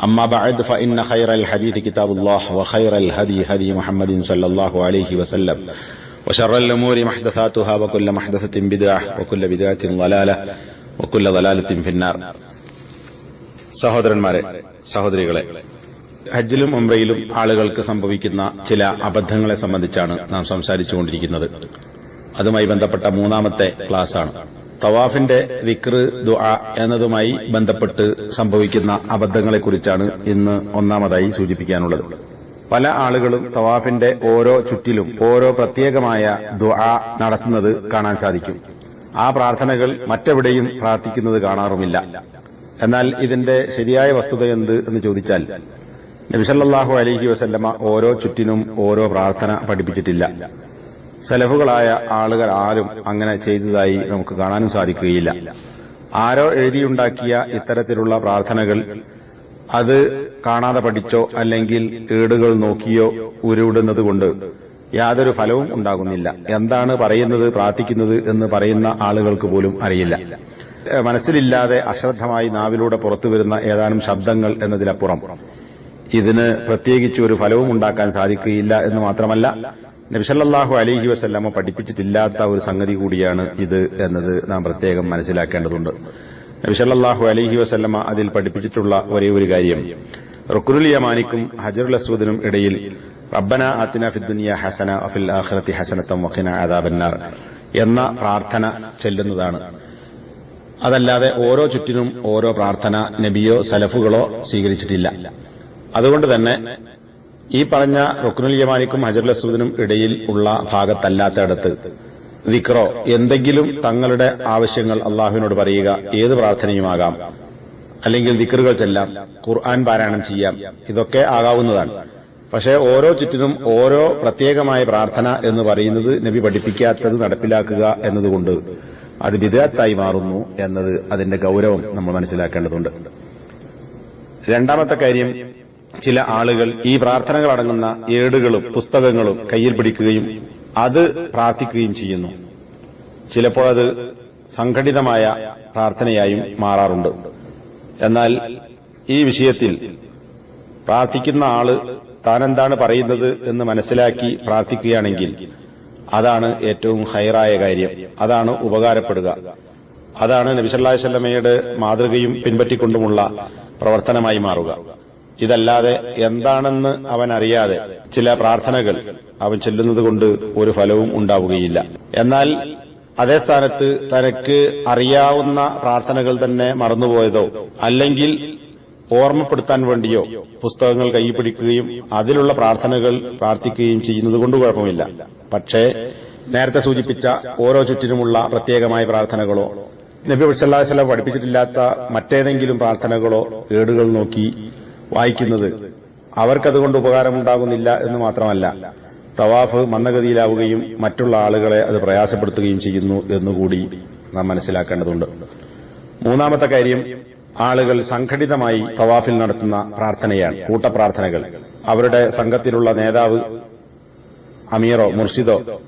أما بعد فإن خير الحديث كتاب الله وخير الهدي هدي محمد صلى الله عليه وسلم وشر الأمور محدثاتها وكل محدثة بدعة وكل بدعة ضلالة وكل ضلالة في النار സഹോദരന്മാരെ സഹോദരികളെ ഹജ്ജിലും ഉംറയിലും ആളുകൾക്ക് സംഭവിക്കുന്ന ചില അബദ്ധങ്ങളെ സംബന്ധിച്ചാണ് നാം സംസാരിച്ചുകൊണ്ടിരിക്കുന്നത് അതുമായി ബന്ധപ്പെട്ട മൂന്നാമത്തെ ക്ലാസ്സാണ് തവാഫിന്റെ വിക്ർ ദുആ എന്നതുമായി ബന്ധപ്പെട്ട് സംഭവിക്കുന്ന അബദ്ധങ്ങളെക്കുറിച്ചാണ് ഇന്ന് ഒന്നാമതായി സൂചിപ്പിക്കാനുള്ളത്. പല ആളുകളും തവാഫിന്റെ ഓരോ ചുറ്റിലും ഓരോ പ്രത്യേകമായ ദുആ നടത്തുന്നത് കാണാൻ സാധിക്കും. ആ പ്രാർത്ഥനകൾ മറ്റെവിടെയും പ്രാർത്ഥിക്കുന്നത് കാണാറുമില്ല. എന്നാൽ ഇതിന്റെ ശരിയായ വസ്തുത എന്ത് എന്ന് ചോദിച്ചാൽ നബിസല്ലാഹു അലഹി വസല്ലമ ഓരോ ചുറ്റിനും ഓരോ പ്രാർത്ഥന പഠിപ്പിച്ചിട്ടില്ല. സലഫുകളായ ആളുകൾ ആരും അങ്ങനെ ചെയ്തതായി നമുക്ക് കാണാനും സാധിക്കുകയില്ല. ആരോ എഴുതിയുണ്ടാക്കിയ ഇത്തരത്തിലുള്ള പ്രാർത്ഥനകൾ അത് കാണാതെ പഠിച്ചോ അല്ലെങ്കിൽ ഏടുകൾ നോക്കിയോ ഉരുവിടുന്നത് കൊണ്ട് യാതൊരു ഫലവും ഉണ്ടാകുന്നില്ല. എന്താണ് പറയുന്നത് പ്രാർത്ഥിക്കുന്നത് എന്ന് പറയുന്ന ആളുകൾക്ക് പോലും അറിയില്ല. മനസ്സിലില്ലാതെ അശ്രദ്ധമായി നാവിലൂടെ പുറത്തു വരുന്ന ഏതാനും ശബ്ദങ്ങൾ എന്നതിലപ്പുറം ഇതിന് പ്രത്യേകിച്ച് ഒരു ഫലവും ഉണ്ടാക്കാൻ സാധിക്കുകയില്ല എന്ന് മാത്രമല്ല നബിസല്ലാഹു അലഹി വസ്ല്ലാമ പഠിപ്പിച്ചിട്ടില്ലാത്ത ഒരു സംഗതി കൂടിയാണ് ഇത് എന്നത് നാം പ്രത്യേകം മനസ്സിലാക്കേണ്ടതുണ്ട്. നബിസല്ലാഹു അലഹി വസ്ല്ലമ അതിൽ പഠിപ്പിച്ചിട്ടുള്ള ഒരേ ഒരു കാര്യം. റുക്കുനുൽ യമാനിക്കും ഹജറുൽ അസൂദിനും ഇടയിൽ റബ്ബന അത്തിന ഫിദ്ദുനിയ ഹസന അഫിൽ ആഖിറത്തി ഹസനത്തം വഖിന അദാബന്നാർ എന്ന പ്രാർത്ഥന ചെല്ലുന്നതാണ്. അതല്ലാതെ ഓരോ ചുറ്റിനും ഓരോ പ്രാർത്ഥന നബിയോ സലഫുകളോ സ്വീകരിച്ചിട്ടില്ല. അതുകൊണ്ട് തന്നെ ഈ പറഞ്ഞ റുക്നുൽ യമാനിക്കും ഹജർ അസൂദിനും ഇടയിൽ ഉള്ള ഭാഗത്തല്ലാത്തയിടത്ത് വിക്രോ എന്തെങ്കിലും തങ്ങളുടെ ആവശ്യങ്ങൾ അള്ളാഹുവിനോട് പറയുക ഏത് പ്രാർത്ഥനയുമാകാം? അല്ലെങ്കിൽ ദിക്കറുകൾ ചെല്ലാം ഖുർആൻ പാരായണം ചെയ്യാം ഇതൊക്കെ ആകാവുന്നതാണ്. പക്ഷേ ഓരോ ചുറ്റിനും ഓരോ പ്രത്യേകമായ പ്രാർത്ഥന എന്ന് പറയുന്നത് നബി പഠിപ്പിക്കാത്തത് നടപ്പിലാക്കുക എന്നതുകൊണ്ട് അത് വിദഗ്ധായി മാറുന്നു എന്നത് അതിന്റെ ഗൗരവം നമ്മൾ മനസ്സിലാക്കേണ്ടതുണ്ട്. രണ്ടാമത്തെ കാര്യം ചില ആളുകൾ ഈ പ്രാർത്ഥനകൾ അടങ്ങുന്ന ഏടുകളും പുസ്തകങ്ങളും കയ്യിൽ പിടിക്കുകയും അത് പ്രാർത്ഥിക്കുകയും ചെയ്യുന്നു. ചിലപ്പോൾ അത് സംഘടിതമായ പ്രാർത്ഥനയായും മാറാറുണ്ട്. എന്നാൽ ഈ വിഷയത്തിൽ പ്രാർത്ഥിക്കുന്ന ആൾ താനെന്താണ് പറയുന്നത് എന്ന് മനസ്സിലാക്കി പ്രാർത്ഥിക്കുകയാണെങ്കിൽ അതാണ് ഏറ്റവും ഹൈറായ കാര്യം. അതാണ് ഉപകാരപ്പെടുക. അതാണ് നബിസല്ലാ വല്ലമയുടെ മാതൃകയും പിൻപറ്റിക്കൊണ്ടുമുള്ള പ്രവർത്തനമായി മാറുക. ഇതല്ലാതെ എന്താണെന്ന് അവൻ അറിയാതെ ചില പ്രാർത്ഥനകൾ അവൻ ചെല്ലുന്നത് കൊണ്ട് ഒരു ഫലവും ഉണ്ടാവുകയില്ല. എന്നാൽ അതേ സ്ഥാനത്ത് തനക്ക് അറിയാവുന്ന പ്രാർത്ഥനകൾ തന്നെ മറന്നുപോയതോ അല്ലെങ്കിൽ ഓർമ്മപ്പെടുത്താൻ വേണ്ടിയോ പുസ്തകങ്ങൾ കൈപ്പിടിക്കുകയും അതിലുള്ള പ്രാർത്ഥനകൾ പ്രാർത്ഥിക്കുകയും ചെയ്യുന്നത് കൊണ്ട് കുഴപ്പമില്ല. പക്ഷേ നേരത്തെ സൂചിപ്പിച്ച ഓരോ ചുറ്റിനുമുള്ള പ്രത്യേകമായ പ്രാർത്ഥനകളോ നബി വസ്ലാസ്ലം പഠിപ്പിച്ചിട്ടില്ലാത്ത മറ്റേതെങ്കിലും പ്രാർത്ഥനകളോ ഏടുകൾ നോക്കി വായിക്കുന്നത്. അവർക്കതുകൊണ്ട് ഉപകാരമുണ്ടാകുന്നില്ല എന്ന് മാത്രമല്ല തവാഫ് മന്ദഗതിയിലാവുകയും മറ്റുള്ള ആളുകളെ അത് പ്രയാസപ്പെടുത്തുകയും ചെയ്യുന്നു എന്നുകൂടി നാം മനസ്സിലാക്കേണ്ടതുണ്ട്. മൂന്നാമത്തെ കാര്യം ആളുകൾ സംഘടിതമായി തവാഫിൽ നടത്തുന്ന പ്രാർത്ഥനയാണ് കൂട്ടപ്രാർത്ഥനകൾ. അവരുടെ സംഘത്തിലുള്ള നേതാവ് അമീറോ മുർഷിദോ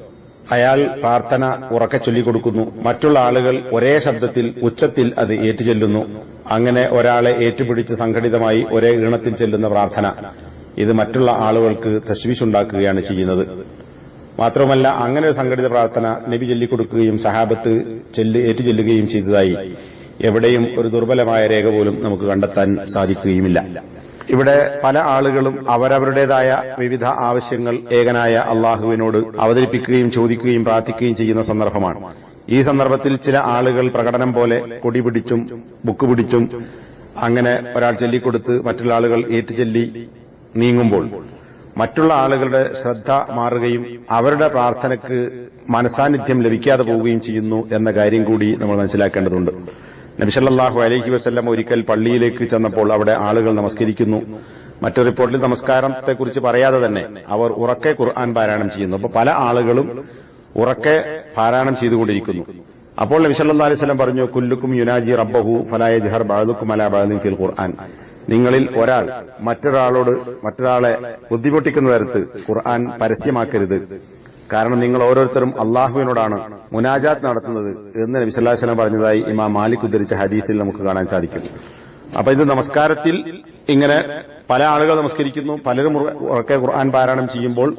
അയാൾ പ്രാർത്ഥന ഉറക്കെ ചൊല്ലിക്കൊടുക്കുന്നു. മറ്റുള്ള ആളുകൾ ഒരേ ശബ്ദത്തിൽ ഉച്ചത്തിൽ അത് ഏറ്റുചൊല്ലുന്നു. അങ്ങനെ ഒരാളെ ഏറ്റുപിടിച്ച് സംഘടിതമായി ഒരേ ഈണത്തിൽ ചെല്ലുന്ന പ്രാർത്ഥന. ഇത് മറ്റുള്ള ആളുകൾക്ക് തശ്വീഷുണ്ടാക്കുകയാണ് ചെയ്യുന്നത്. മാത്രമല്ല അങ്ങനെ ഒരു സംഘടിത പ്രാർത്ഥന നബി ചൊല്ലിക്കൊടുക്കുകയും സഹാബത്ത് ചെല്ല് ഏറ്റുചൊല്ലുകയും ചെയ്തതായി എവിടെയും ഒരു ദുർബലമായ രേഖ പോലും നമുക്ക് കണ്ടെത്താൻ സാധിക്കുകയുമില്ല. ഇവിടെ പല ആളുകളും അവരവരുടേതായ വിവിധ ആവശ്യങ്ങൾ ഏകനായ അള്ളാഹുവിനോട് അവതരിപ്പിക്കുകയും ചോദിക്കുകയും പ്രാർത്ഥിക്കുകയും ചെയ്യുന്ന സന്ദർഭമാണ്. ഈ സന്ദർഭത്തിൽ ചില ആളുകൾ പ്രകടനം പോലെ കൊടി പിടിച്ചും ബുക്ക് പിടിച്ചും അങ്ങനെ ഒരാൾ ചൊല്ലിക്കൊടുത്ത് മറ്റുള്ള ആളുകൾ ഏറ്റുചൊല്ലി നീങ്ങുമ്പോൾ മറ്റുള്ള ആളുകളുടെ ശ്രദ്ധ മാറുകയും അവരുടെ പ്രാർത്ഥനയ്ക്ക് മനസാന്നിധ്യം ലഭിക്കാതെ പോവുകയും ചെയ്യുന്നു എന്ന കാര്യം കൂടി നമ്മൾ മനസ്സിലാക്കേണ്ടതുണ്ട്. നബിസല്ലാഹു അലൈഹി വസ്ല്ലം ഒരിക്കൽ പള്ളിയിലേക്ക് ചെന്നപ്പോൾ അവിടെ ആളുകൾ നമസ്കരിക്കുന്നു. മറ്റൊരു റിപ്പോർട്ടിൽ നമസ്കാരത്തെക്കുറിച്ച് പറയാതെ തന്നെ അവർ ഉറക്കെ ഖുർആൻ പാരായണം ചെയ്യുന്നു. അപ്പോൾ പല ആളുകളും ഉറക്കെ പാരായണം ചെയ്തുകൊണ്ടിരിക്കുന്നു. അപ്പോൾ നബി സല്ലല്ലാഹു അലൈഹി വസല്ലം പറഞ്ഞു കുല്ലുക്കും യുനാജി റബ്ബഹു ഫലായ ജഹർ ബഅദുക്കും അല ബഅദിൻ ഫിൽ ഖുർആൻ. നിങ്ങളിൽ ഒരാൾ മറ്റൊരാളോട് മറ്റൊരാളെ ബുദ്ധിമുട്ടിക്കുന്ന തരത്ത് ഖുർആൻ പരസ്യമാക്കരുത്. കാരണം നിങ്ങൾ ഓരോരുത്തരും അള്ളാഹുവിനോടാണ് മുനാജാത്ത് നടത്തുന്നത് എന്ന് നബി വസല്ലം പറഞ്ഞതായി ഇമാം മാലിക് ഉദ്ധരിച്ച ഹദീസിൽ നമുക്ക് കാണാൻ സാധിക്കും. അപ്പൊ ഇത് നമസ്കാരത്തിൽ ഇങ്ങനെ പല ആളുകൾ നമസ്കരിക്കുന്നു പലരും ഉറക്കെ ഖുർആൻ പാരായണം ചെയ്യുമ്പോൾ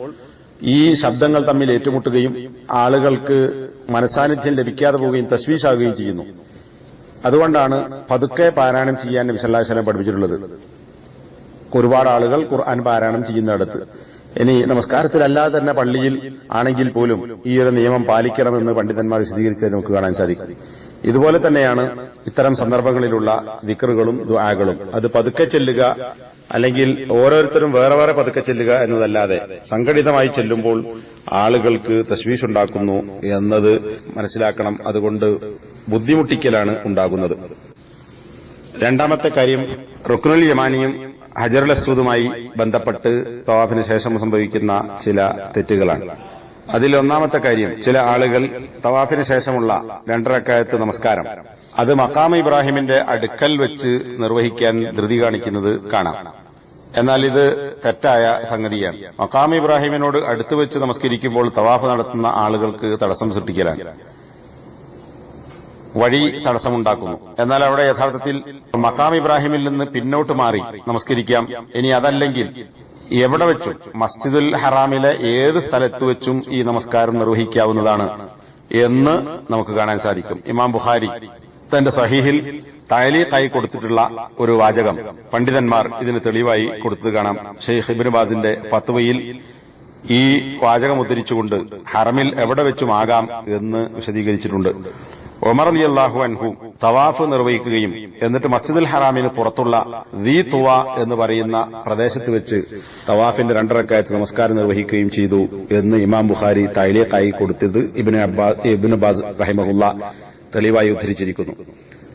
ഈ ശബ്ദങ്ങൾ തമ്മിൽ ഏറ്റുമുട്ടുകയും ആളുകൾക്ക് മനസാന്നിധ്യം ലഭിക്കാതെ പോവുകയും തശ്വീശാകുകയും ചെയ്യുന്നു. അതുകൊണ്ടാണ് പതുക്കെ പാരായണം ചെയ്യാൻ നബി അലൈഹി വസല്ലം പഠിപ്പിച്ചിട്ടുള്ളത്. ഒരുപാട് ആളുകൾ ഖുർആൻ പാരായണം ചെയ്യുന്നിടത്ത്. ഇനി നമസ്കാരത്തിലല്ലാതെ തന്നെ പള്ളിയിൽ ആണെങ്കിൽ പോലും ഈ ഒരു നിയമം പാലിക്കണമെന്ന് പണ്ഡിതന്മാർ വിശദീകരിച്ചത് നമുക്ക് കാണാൻ സാധിക്കും. ഇതുപോലെ തന്നെയാണ് ഇത്തരം സന്ദർഭങ്ങളിലുള്ള ദിക്കറുകളും ദുആകളും. അത് പതുക്കെ ചെല്ലുക അല്ലെങ്കിൽ ഓരോരുത്തരും വേറെ വേറെ പതുക്കെ ചെല്ലുക എന്നതല്ലാതെ സംഘടിതമായി ചെല്ലുമ്പോൾ ആളുകൾക്ക് തശ്വീഷ് ഉണ്ടാക്കുന്നു എന്നത് മനസ്സിലാക്കണം. അതുകൊണ്ട് ബുദ്ധിമുട്ടിക്കലാണ് ഉണ്ടാകുന്നത്. രണ്ടാമത്തെ കാര്യം റുക്നുൽ യമാനിയും ഹജറുൽ അസ്വദുമായി ബന്ധപ്പെട്ട് തവാഫിന് ശേഷം സംഭവിക്കുന്ന ചില തെറ്റുകളാണ്. അതിൽ ഒന്നാമത്തെ കാര്യം ചില ആളുകൾ തവാഫിന് ശേഷമുള്ള രണ്ടരക്കാലത്ത് നമസ്കാരം. അത് മക്കാമ ഇബ്രാഹിമിന്റെ അടുക്കൽ വെച്ച് നിർവഹിക്കാൻ ധൃതി കാണിക്കുന്നത് കാണാം. എന്നാൽ ഇത് തെറ്റായ സംഗതിയാണ്. മക്കാം ഇബ്രാഹിമിനോട് അടുത്തു വെച്ച് നമസ്കരിക്കുമ്പോൾ തവാഫ് നടത്തുന്ന ആളുകൾക്ക് തടസ്സം സൃഷ്ടിക്കലാണ്. വഴി തടസ്സമുണ്ടാക്കുന്നു. എന്നാൽ അവിടെ യഥാർത്ഥത്തിൽ മക്കാം ഇബ്രാഹിമിൽ നിന്ന് പിന്നോട്ട് മാറി നമസ്കരിക്കാം. ഇനി അതല്ലെങ്കിൽ എവിടെ വെച്ചും മസ്ജിദുൽ ഹറാമിലെ ഏത് സ്ഥലത്ത് വെച്ചും ഈ നമസ്കാരം നിർവഹിക്കാവുന്നതാണ് എന്ന് നമുക്ക് കാണാൻ സാധിക്കും. ഇമാം ബുഖാരി തന്റെ സഹീഹിൽ തായലീഖായി കൊടുത്തിട്ടുള്ള ഒരു വാചകം. പണ്ഡിതന്മാർ ഇതിന് തെളിവായി കൊടുത്തത് കാണാം. ഷെയ്ഖ് ഇബിനുബാസിന്റെ ഫത്വയിൽ ഈ വാചകം ഉദ്ധരിച്ചുകൊണ്ട് ഹറമിൽ എവിടെ വെച്ചുമാകാം എന്ന് വിശദീകരിച്ചിട്ടുണ്ട്. ഒമർ അലി അള്ളാഹു അൻഹു തവാഫ് നിർവഹിക്കുകയും എന്നിട്ട് മസ്ജിദുൽ ഹറാമിന് പുറത്തുള്ള ദീ തുവ എന്ന് പറയുന്ന പ്രദേശത്ത് വെച്ച് തവാഫിന്റെ രണ്ടരക്കായത്ത് നമസ്കാരം നിർവഹിക്കുകയും ചെയ്തു എന്ന് ഇമാം ബുഖാരി തൈലിയക്കായി കൊടുത്തത് ഇബിന് അബ്ബാസ് ഇബിൻ അബ്ബാസ് റഹിമഹുല്ല തെളിവായി ഉദ്ധരിച്ചിരിക്കുന്നു.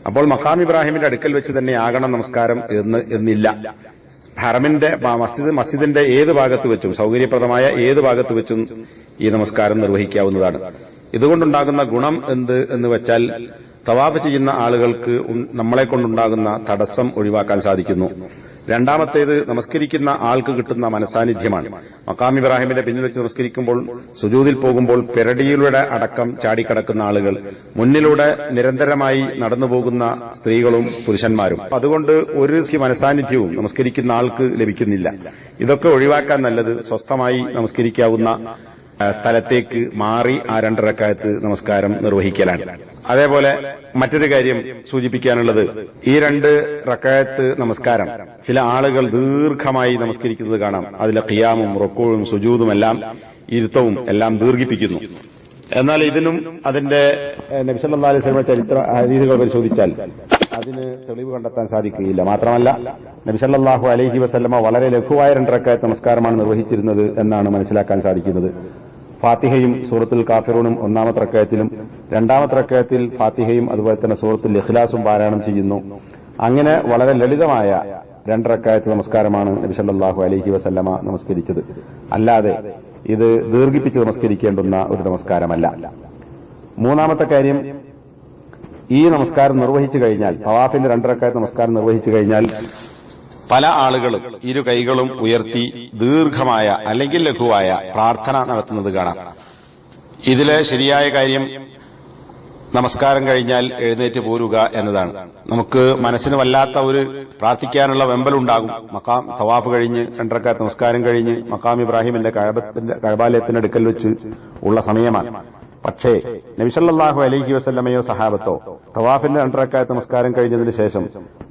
അപ്പോൾ മഖാം ഇബ്രാഹിമിന്റെ അടുക്കൽ വെച്ച് തന്നെ ആകണം നമസ്കാരം എന്ന് എന്നില്ല. ഹറമിന്റെ മസ്ജിദ് മസ്ജിദിന്റെ ഏത് ഭാഗത്ത് വെച്ചും സൗകര്യപ്രദമായ ഏത് ഭാഗത്ത് വെച്ചും ഈ നമസ്കാരം നിർവഹിക്കാവുന്നതാണ്. ഇതുകൊണ്ടുണ്ടാകുന്ന ഗുണം എന്ത് എന്ന് വെച്ചാൽ തവാഫ് ചെയ്യുന്ന ആളുകൾക്ക് നമ്മളെ കൊണ്ടുണ്ടാകുന്ന തടസ്സം ഒഴിവാക്കാൻ സാധിക്കുന്നു. രണ്ടാമത്തേത് നമസ്കരിക്കുന്ന ആൾക്ക് കിട്ടുന്ന മനസാന്നിധ്യമാണ്. മക്കാം ഇബ്രാഹിമിന്റെ പിന്നിൽ വെച്ച് നമസ്കരിക്കുമ്പോൾ സുജൂതിൽ പോകുമ്പോൾ പെരടിയിലൂടെ അടക്കം ചാടിക്കടക്കുന്ന ആളുകൾ മുന്നിലൂടെ നിരന്തരമായി നടന്നുപോകുന്ന സ്ത്രീകളും പുരുഷന്മാരും. അതുകൊണ്ട് ഒരു മനസാന്നിധ്യവും നമസ്കരിക്കുന്ന ആൾക്ക് ലഭിക്കുന്നില്ല. ഇതൊക്കെ ഒഴിവാക്കാൻ നല്ലത് സ്വസ്ഥമായി നമസ്കരിക്കാവുന്ന സ്ഥലത്തേക്ക് മാറി ആ രണ്ടരക്കാലത്ത് നമസ്കാരം നിർവഹിക്കലാണ്. അതേപോലെ മറ്റൊരു കാര്യം സൂചിപ്പിക്കാനുള്ളത്. ഈ രണ്ട് റക്കായത്ത് നമസ്കാരം. ചില ആളുകൾ ദീർഘമായി നമസ്കരിക്കുന്നത് കാണാം. അതിലെ ഖിയാമും റൊക്കോഴും സുജൂതും എല്ലാം ഇരുത്തവും എല്ലാം ദീർഘിപ്പിക്കുന്നു. എന്നാൽ ഇതിനും അതിന്റെ നബിസല്ലാ ചരിത്ര രീതികൾ പരിശോധിച്ചാൽ അതിന് തെളിവ് കണ്ടെത്താൻ സാധിക്കുകയില്ല. മാത്രമല്ല നബിസല്ലാഹു അലൈഹി വസ്ലമ വളരെ ലഘുവായ രണ്ടരക്കായത്ത് നമസ്കാരമാണ് നിർവഹിച്ചിരുന്നത് എന്നാണ് മനസ്സിലാക്കാൻ സാധിക്കുന്നത്. ഫാത്തിഹയും സൂറത്തുൽ കാഫിറൂണും ഒന്നാമത്തെ റക്കയത്തിലും രണ്ടാമത്തെ റക്കയത്തിൽ ഫാത്തിഹയും അതുപോലെ തന്നെ സൂറത്തുൽ ഇഖ്ലാസും പാരായണം ചെയ്യുന്നു. അങ്ങനെ വളരെ ലളിതമായ രണ്ടരക്കായത്ത് നമസ്കാരമാണ് നബി സല്ലല്ലാഹു അലൈഹി വസല്ലമ നമസ്കരിച്ചത്. അല്ലാതെ ഇത് ദീർഘിപ്പിച്ച് നമസ്കരിക്കേണ്ടുന്ന ഒരു നമസ്കാരമല്ല. മൂന്നാമത്തെ കാര്യം ഈ നമസ്കാരം നിർവഹിച്ചു കഴിഞ്ഞാൽ പവാഫിന്റെ രണ്ടരക്കായത്ത് നമസ്കാരം നിർവഹിച്ചു കഴിഞ്ഞാൽ പല ആളുകളും ഇരു കൈകളും ഉയർത്തി ദീർഘമായ അല്ലെങ്കിൽ ലഘുവായ പ്രാർത്ഥന നടത്തുന്നത് കാണാം. ഇതിലെ ശരിയായ കാര്യം നമസ്കാരം കഴിഞ്ഞാൽ എഴുന്നേറ്റ് പോരുക എന്നതാണ്. നമുക്ക് മനസ്സിന് വല്ലാത്ത ഒരു പ്രാർത്ഥിക്കാനുള്ള വെമ്പലുണ്ടാകും മക്കാം തവാഫ് കഴിഞ്ഞ് രണ്ടരക്കാർ നമസ്കാരം കഴിഞ്ഞ് മക്കാം ഇബ്രാഹിമിന്റെ കഴബത്തിന്റെ കഴപാലയത്തിന്റെ അടുക്കൽ വെച്ച് ഉള്ള സമയമാണ്. പക്ഷേ നബിസല്ലാഹു അലൈഹി വസല്ലമയോ സഹാബത്തോ തവാഫിന്റെ രണ്ടരക്കാത്ത നമസ്കാരം കഴിഞ്ഞതിന് ശേഷം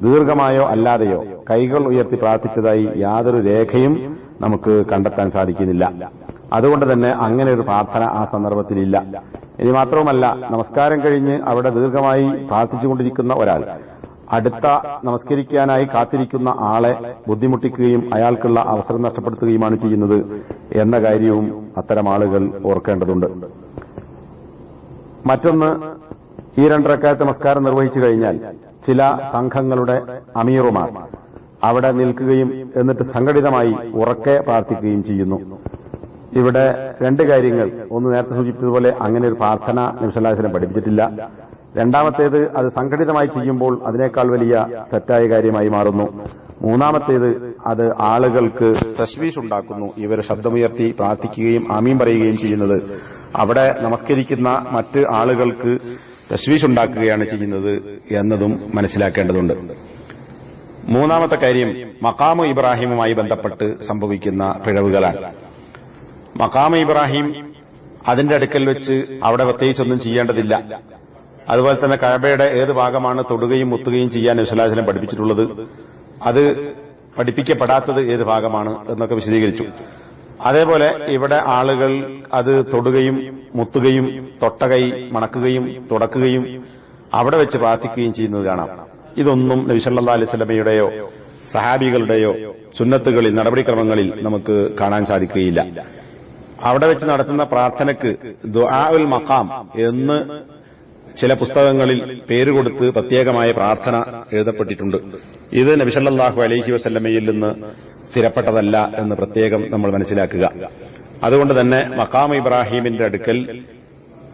ദീർഘമായോ അല്ലാതെയോ കൈകൾ ഉയർത്തി പ്രാർത്ഥിച്ചതായി യാതൊരു രേഖയും നമുക്ക് കണ്ടെത്താൻ സാധിക്കുന്നില്ല. അതുകൊണ്ട് തന്നെ അങ്ങനെ ഒരു പ്രാർത്ഥന ആ സന്ദർഭത്തിലില്ല. ഇനി മാത്രവുമല്ല നമസ്കാരം കഴിഞ്ഞ് അവിടെ ദീർഘമായി പ്രാർത്ഥിച്ചുകൊണ്ടിരിക്കുന്ന ഒരാൾ അടുത്ത നമസ്കരിക്കാനായി കാത്തിരിക്കുന്ന ആളെ ബുദ്ധിമുട്ടിക്കുകയും അയാൾക്കുള്ള അവസരം നഷ്ടപ്പെടുത്തുകയുമാണ് ചെയ്യുന്നത് എന്ന കാര്യവും അത്തരം ആളുകൾ ഓർക്കേണ്ടതുണ്ട്. മറ്റൊന്ന് ഈ രണ്ടരക്കാലത്ത് നമസ്കാരം നിർവഹിച്ചു കഴിഞ്ഞാൽ ചില സംഘങ്ങളുടെ അമീറുമാർ അവിടെ നിൽക്കുകയും എന്നിട്ട് സംഘടിതമായി ഉറക്കെ പ്രാർത്ഥിക്കുകയും ചെയ്യുന്നു. ഇവിടെ രണ്ട് കാര്യങ്ങൾ ഒന്ന് നേരത്തെ സൂചിപ്പിച്ചതുപോലെ അങ്ങനെ ഒരു പ്രാർത്ഥന നിമിഷലാസനം പഠിപ്പിച്ചിട്ടില്ല. രണ്ടാമത്തേത് അത് സംഘടിതമായി ചെയ്യുമ്പോൾ അതിനേക്കാൾ വലിയ തെറ്റായ കാര്യമായി മാറുന്നു. മൂന്നാമത്തേത് അത് ആളുകൾക്ക് തശ്വീഷ് ഉണ്ടാക്കുന്നു. ഇവർ ശബ്ദമുയർത്തി പ്രാർത്ഥിക്കുകയും ആമീൻ പറയുകയും ചെയ്യുന്നത്. അവിടെ നമസ്കരിക്കുന്ന മറ്റ് ആളുകൾക്ക് തശ്വീഷ് ഉണ്ടാക്കുകയാണ് ചെയ്യുന്നത് എന്നതും മനസ്സിലാക്കേണ്ടതുണ്ട്. മൂന്നാമത്തെ കാര്യം മക്കാമു ഇബ്രാഹിമുമായി ബന്ധപ്പെട്ട് സംഭവിക്കുന്ന പിഴവുകളാണ്. മക്കാമ ഇബ്രാഹിം അതിന്റെ അടുക്കൽ വെച്ച് അവിടെ പ്രത്യേകിച്ചൊന്നും ചെയ്യേണ്ടതില്ല. അതുപോലെ തന്നെ കഴബയുടെ ഏത് ഭാഗമാണ് തൊടുകയും മുത്തുകയും ചെയ്യാൻ വിശലാചനം പഠിപ്പിച്ചിട്ടുള്ളത് അത് പഠിപ്പിക്കപ്പെടാത്തത് ഏത് ഭാഗമാണ് എന്നൊക്കെ വിശദീകരിച്ചു. അതേപോലെ ഇവിടെ ആളുകൾ അത് തൊടുകയും മുത്തുകയും തൊട്ടകൈ മണക്കുകയും തുടക്കുകയും അവിടെ വെച്ച് പ്രാർത്ഥിക്കുകയും ചെയ്യുന്നത് കാണാം. ഇതൊന്നും നബിസല്ലാ അലൈഹി സ്വലമയുടെയോ സഹാബികളുടെയോ സുന്നത്തുകളിൽ നടപടിക്രമങ്ങളിൽ നമുക്ക് കാണാൻ സാധിക്കുകയില്ല. അവിടെ വെച്ച് നടത്തുന്ന പ്രാർത്ഥനയ്ക്ക് ദുആഉൽ മക്കാം എന്ന് ചില പുസ്തകങ്ങളിൽ പേര് കൊടുത്ത് പ്രത്യേകമായ പ്രാർത്ഥന എഴുതപ്പെട്ടിട്ടുണ്ട്. ഇത് നബിസല്ലാഹു അലൈഹി വസല്ലമയിൽ നിന്ന് സ്ഥിരപ്പെട്ടതല്ല എന്ന് പ്രത്യേകം നമ്മൾ മനസ്സിലാക്കുക. അതുകൊണ്ട് തന്നെ മക്കാം ഇബ്രാഹീമിന്റെ അടുക്കൽ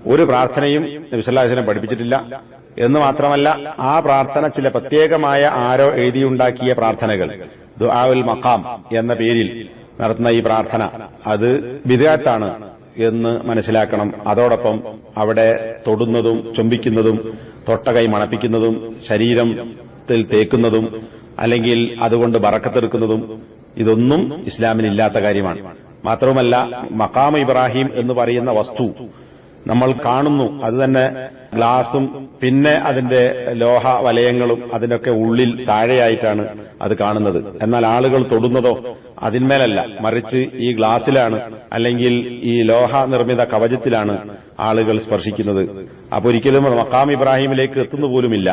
ഒരു പ്രാർത്ഥനയും നബിസല്ലാഹുലം പഠിപ്പിച്ചിട്ടില്ല. എന്ന് മാത്രമല്ല ആ പ്രാർത്ഥന ചില പ്രത്യേകമായ ആരോ എഴുതിയുണ്ടാക്കിയ പ്രാർത്ഥനകൾ. ദുആഉൽ മക്കാം എന്ന പേരിൽ നടത്തുന്ന ഈ പ്രാർത്ഥന. അത് വിദഗ്ധാണ് എന്ന് മനസ്സിലാക്കണം. അതോടൊപ്പം അവിടെ തൊടുന്നതും ചുംബിക്കുന്നതും തൊട്ടകൈ മണപ്പിക്കുന്നതും ശരീരത്തിൽ തേക്കുന്നതും അല്ലെങ്കിൽ അതുകൊണ്ട് ബറക്കത്തെടുക്കുന്നതും ഇതൊന്നും ഇസ്ലാമിൽ ഇല്ലാത്ത കാര്യമാണ്. മാത്രവുമല്ല മക്കാം ഇബ്രാഹിം എന്ന് പറയുന്ന വസ്തു നമ്മൾ കാണുന്നു. അത് തന്നെ ഗ്ലാസും പിന്നെ അതിന്റെ ലോഹ വലയങ്ങളും അതിനൊക്കെ ഉള്ളിൽ താഴെയായിട്ടാണ് അത് കാണുന്നത്. എന്നാൽ ആളുകൾ തൊടുന്നതോ അതിന്മേലല്ല. മറിച്ച് ഈ ഗ്ലാസിലാണ് അല്ലെങ്കിൽ ഈ ലോഹ നിർമ്മിത കവചത്തിലാണ് ആളുകൾ സ്പർശിക്കുന്നത്. അപ്പൊ ഒരിക്കലും മക്കാം ഇബ്രാഹിമിലേക്ക് എത്തുന്നു പോലുമില്ല.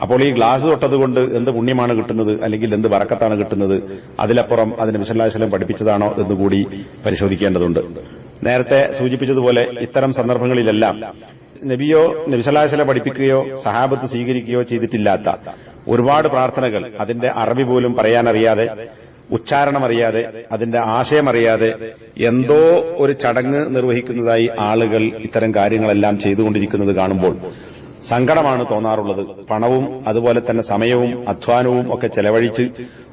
അപ്പോൾ ഈ ഗ്ലാസ് തൊട്ടത് കൊണ്ട് എന്ത് പുണ്യമാണ് കിട്ടുന്നത്? അല്ലെങ്കിൽ എന്ത് വറക്കത്താണ് കിട്ടുന്നത്? അതിലപ്പുറം അതിന് വിശലാശലം പഠിപ്പിച്ചതാണോ എന്നുകൂടി പരിശോധിക്കേണ്ടതുണ്ട്. നേരത്തെ സൂചിപ്പിച്ചതുപോലെ ഇത്തരം സന്ദർഭങ്ങളിലെല്ലാം നബിയോ നബിസലാശല പഠിപ്പിക്കുകയോ സഹാബത്ത് സ്വീകരിക്കുകയോ ചെയ്തിട്ടില്ലാത്ത ഒരുപാട് പ്രാർത്ഥനകൾ അതിന്റെ അറബി പോലും പറയാനറിയാതെ ഉച്ചാരണമറിയാതെ അതിന്റെ ആശയമറിയാതെ എന്തോ ഒരു ചടങ്ങ് നിർവഹിക്കുന്നതായി ആളുകൾ ഇത്തരം കാര്യങ്ങളെല്ലാം ചെയ്തുകൊണ്ടിരിക്കുന്നത് കാണുമ്പോൾ സങ്കടമാണ് തോന്നാറുള്ളത്. പണവും അതുപോലെ തന്നെ സമയവും അധ്വാനവും ഒക്കെ ചെലവഴിച്ച്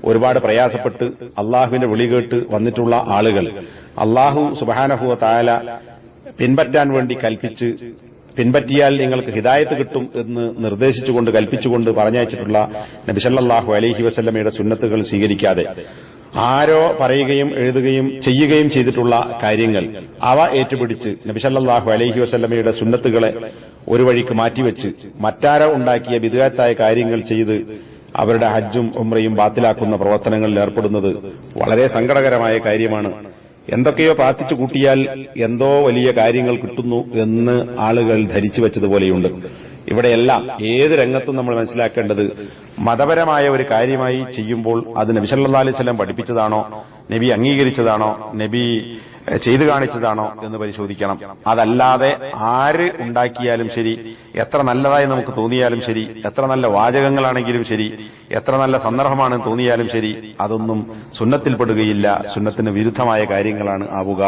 ഒരുപാട് പ്രയാസപ്പെട്ട് അള്ളാഹുവിന്റെ വിളി കേട്ട് വന്നിട്ടുള്ള ആളുകൾ. അള്ളാഹു സുബാനഹുവ താല പിൻപറ്റാൻ വേണ്ടി കൽപ്പിച്ച് പിൻപറ്റിയാൽ നിങ്ങൾക്ക് ഹിദായത്ത് കിട്ടും എന്ന് നിർദ്ദേശിച്ചുകൊണ്ട് കൽപ്പിച്ചുകൊണ്ട് പറഞ്ഞയച്ചിട്ടുള്ള നബിസല്ലാഹു അലഹി വസല്ലമയുടെ സുന്നത്തുകൾ സ്വീകരിക്കാതെ ആരോ പറയുകയും എഴുതുകയും ചെയ്യുകയും ചെയ്തിട്ടുള്ള കാര്യങ്ങൾ അവ ഏറ്റുപിടിച്ച് നബിസല്ലാഹു അലഹി വസല്ലമയുടെ സുന്നത്തുകളെ ഒരു വഴിക്ക് മാറ്റിവെച്ച് മറ്റാര ഉണ്ടാക്കിയ വിദഗ്ധായ കാര്യങ്ങൾ ചെയ്ത് അവരുടെ ഹജ്ജും ഉമ്രയും ബാത്തിലാക്കുന്ന പ്രവർത്തനങ്ങളിൽ ഏർപ്പെടുന്നത് വളരെ സങ്കടകരമായ കാര്യമാണ്. എന്തൊക്കെയോ പ്രാർത്ഥിച്ചു കൂട്ടിയാൽ എന്തോ വലിയ കാര്യങ്ങൾ കിട്ടുന്നു എന്ന് ആളുകൾ ധരിച്ചു വെച്ചതുപോലെയുണ്ട്. ഇവിടെയെല്ലാം ഏത് രംഗത്തും നമ്മൾ മനസ്സിലാക്കേണ്ടത് മതപരമായ ഒരു കാര്യമായി ചെയ്യുമ്പോൾ അത് നബി അലൈവല്ലം പഠിപ്പിച്ചതാണോ? നബി അംഗീകരിച്ചതാണോ? നബി ചെയ്തു കാണിച്ചതാണോ എന്ന് പരിശോധിക്കണം. അതല്ലാതെ ആര് ഉണ്ടാക്കിയാലും ശരി എത്ര നല്ലതായി നമുക്ക് തോന്നിയാലും ശരി എത്ര നല്ല വാചകങ്ങളാണെങ്കിലും ശരി എത്ര നല്ല സന്ദർഭമാണെന്ന് തോന്നിയാലും ശരി അതൊന്നും സുന്നത്തിൽപ്പെടുകയില്ല. സുന്നത്തിന് വിരുദ്ധമായ കാര്യങ്ങളാണ് ആവുക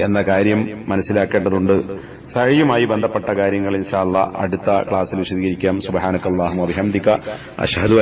എന്ന കാര്യം മനസ്സിലാക്കേണ്ടതുണ്ട്. സഴിയുമായി ബന്ധപ്പെട്ട കാര്യങ്ങൾ ഇൻഷാല്ല അടുത്ത ക്ലാസ്സിൽ വിശദീകരിക്കാം. സുബാനക്കല്ലാഹു അബിഹംദിക അഷ്ഹദു